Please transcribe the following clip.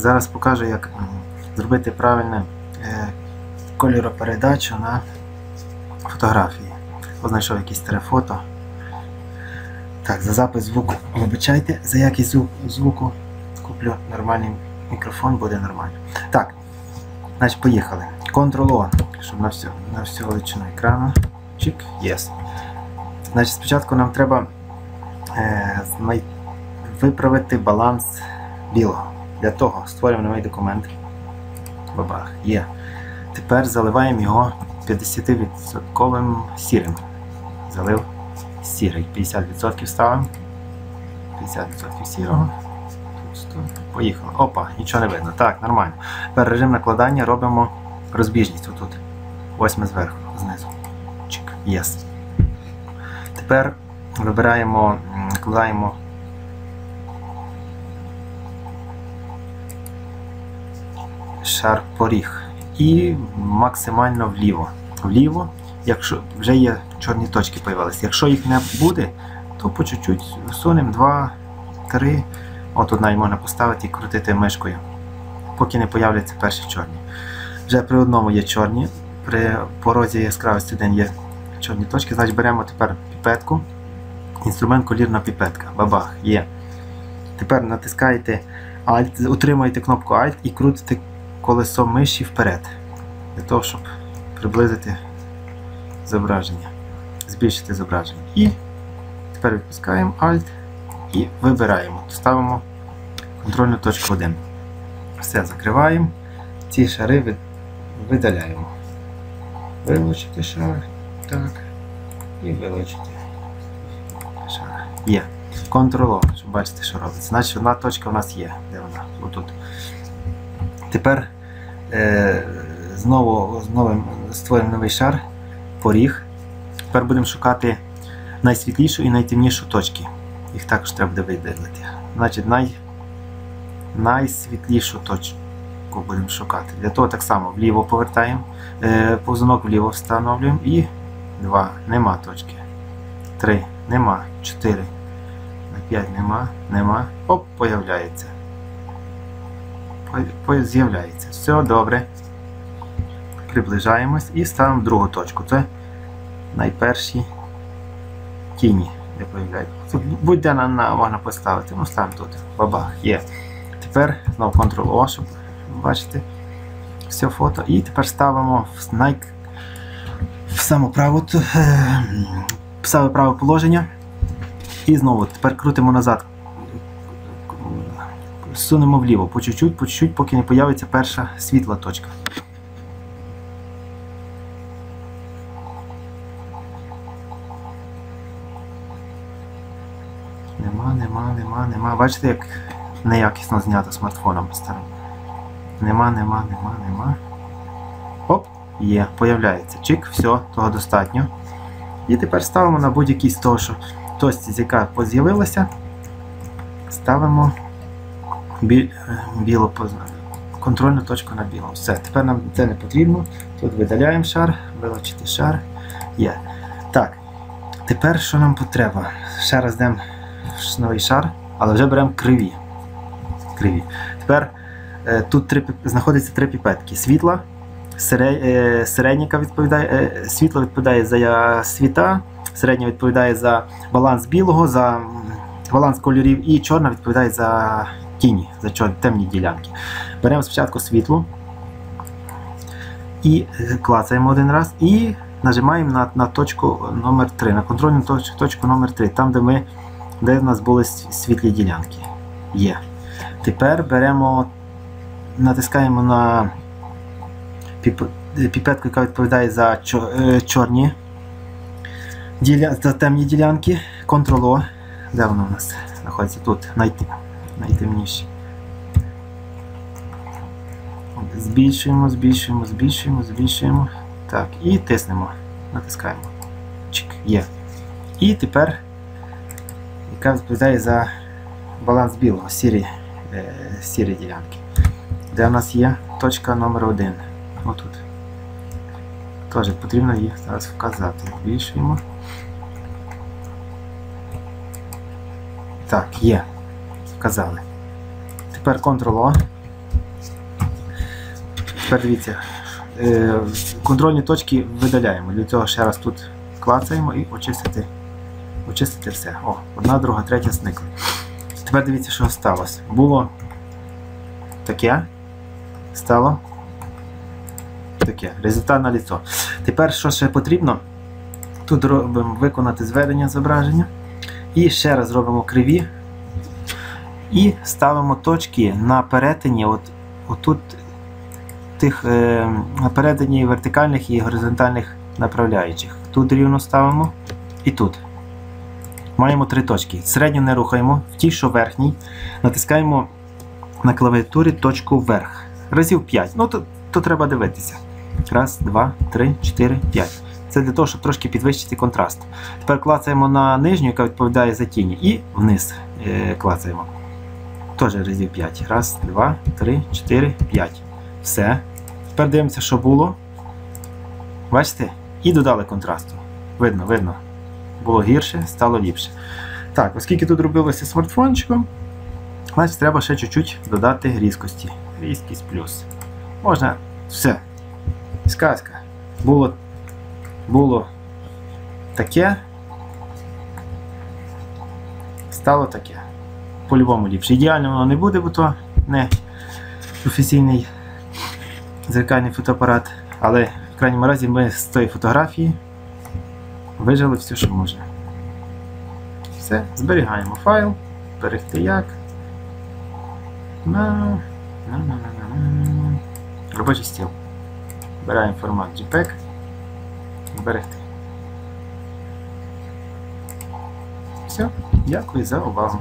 Зараз покажу, як зробити правильне е, кольоропередачу на фотографії. Ось знайшов якесь старе фото. Так, за запис звуку вибачайте, за якість зву- звуку куплю нормальний мікрофон, буде нормально. Так, значить поїхали. Ctrl-O, щоб на всю, на всю величину екрану. Чик, Yes. Значить, спочатку нам треба е, виправити баланс білого. Для того створюємо новий документ. Бабах, є. Тепер заливаємо його 50% сірим. Залив сірий. 50% ставимо. 50% сірого. Поїхали. Опа, нічого не видно. Так, нормально. Тепер режим накладання робимо розбіжність отут. Восьме зверху, знизу. Чик. Єс. Тепер вибираємо, накладаємо шар поріг і максимально вліво. Вліво, якщо вже є чорні точки появилися. Якщо їх не буде, то по чуть-чуть сунемо 2, 3. От одна і можна поставити і крутити мишкою, поки не появляться перші чорні. Вже при одному є чорні, при порозі яскравості 1 є чорні точки. Значить беремо тепер піпетку. Інструмент колірна піпетка. Бабах, є. Тепер натискаєте Alt, утримуєте кнопку Alt і крутите колесо миші вперед. Для того, щоб приблизити зображення, збільшити зображення. І тепер відпускаємо Alt і вибираємо. Ставимо контрольну точку 1. Все закриваємо. Ці шари видаляємо. Вилучити шар. Так. І вилучити шар. Є. Ctrl-O, щоб бачити, що робиться. Значить, одна точка у нас є. Де вона? Отут. Тепер е, знову, знову створимо новий шар, поріг. Тепер будемо шукати найсвітлішу і найтемнішу точки. Їх також треба буде виділити. Значить, най, найсвітлішу точку будемо шукати. Для того так само вліво повертаємо, е, повзунок вліво встановлюємо і 2. Нема точки. 3. Нема. 4. На 5 нема. Нема. Оп, появляється. З'являється. Все добре. Приближаємось і ставимо другу точку. Це найперші тіні, де появляються. Будь-де на, на, можна поставити. Ну, ставимо тут. Бабах, є. Тепер знову Ctrl-O, щоб бачити все фото. І тепер ставимо в, най... в саме право, е, саме праве положення. І знову тепер крутимо назад. Сунемо вліво по чуть-чуть, по чуть-чуть, поки не появиться перша світла точка. Нема, нема, нема, нема. Бачите, як неякісно знято смартфоном старим. Нема, нема, нема, нема. Оп, є, появляється. Чик, все, того достатньо. І тепер ставимо на будь-який з того, що точці, з яка з'явилася, ставимо бі, білу контрольну точку на білому. Все, тепер нам це не потрібно. Тут видаляємо шар, вилучити шар. Є. Так. Тепер що нам потреба? Ще раз йдемо новий шар, але вже беремо криві. Криві. Тепер е, тут три, знаходиться три піпетки. Світла, сере- е, середньока відповідає, е, світло відповідає за світа, середня відповідає за баланс білого, за баланс кольорів, і чорна відповідає за тіні, за темні ділянки. Беремо спочатку світло і клацаємо один раз і нажимаємо на, на точку номер 3 на контрольну точ- точку номер 3 там, де ми де в нас були світлі ділянки. Є. Тепер беремо, натискаємо на піп- піпетку, яка відповідає за е, чорні за темні ділянки. Ctrl-O. Де воно у нас знаходиться? Тут, найти... найтемніші. Збільшуємо, збільшуємо, збільшуємо, збільшуємо. Так, і тиснемо. Натискаємо. Чик, є. І тепер, яка відповідає за баланс білого, сірі, е, сірі ділянки. Де у нас є точка номер 1 Отут. Теж потрібно їх зараз вказати. Збільшуємо. Так, є. Вказали. Тепер Ctrl-O. Тепер дивіться, е, контрольні точки видаляємо. Для цього ще раз тут клацаємо і очистити, очистити все. О, одна, друга, третя зникли. Тепер дивіться, що сталося. Було таке, стало таке. Результат на ліцо. Тепер що ще потрібно? Тут робимо виконати зведення зображення. І ще раз робимо криві. І ставимо точки на перетині. От, отут тих е, на вертикальних і горизонтальних направляючих. Тут рівно ставимо і тут. Маємо три точки. Середню не рухаємо, в тій, що верхній, натискаємо на клавіатурі точку вверх. Разів 5. Ну, то, то треба дивитися. Раз, два, три, чотири, п'ять. Це для того, щоб трошки підвищити контраст. Тепер клацаємо на нижню, яка відповідає за тіні, і вниз е, клацаємо. Теж разів 5. Раз, два, три, чотири, п'ять. Все. Тепер дивимося, що було. Бачите? І додали контрасту. Видно, видно. Було гірше, стало ліпше. Так, оскільки тут робилося смартфончиком, значить треба ще чуть-чуть додати різкості. Різкість плюс. Можна все. Сказка. Було, було таке. Стало таке. По-любому ліпше. Ідеально воно не буде, бо то не професійний зеркальний фотоапарат. Але в крайньому разі ми з тої фотографії вижили все, що можна. Все, зберігаємо файл, берегти як. На, на, на, на, на. Робочий стіл. Збираємо формат JPEG. Зберегти. Все, дякую за увагу.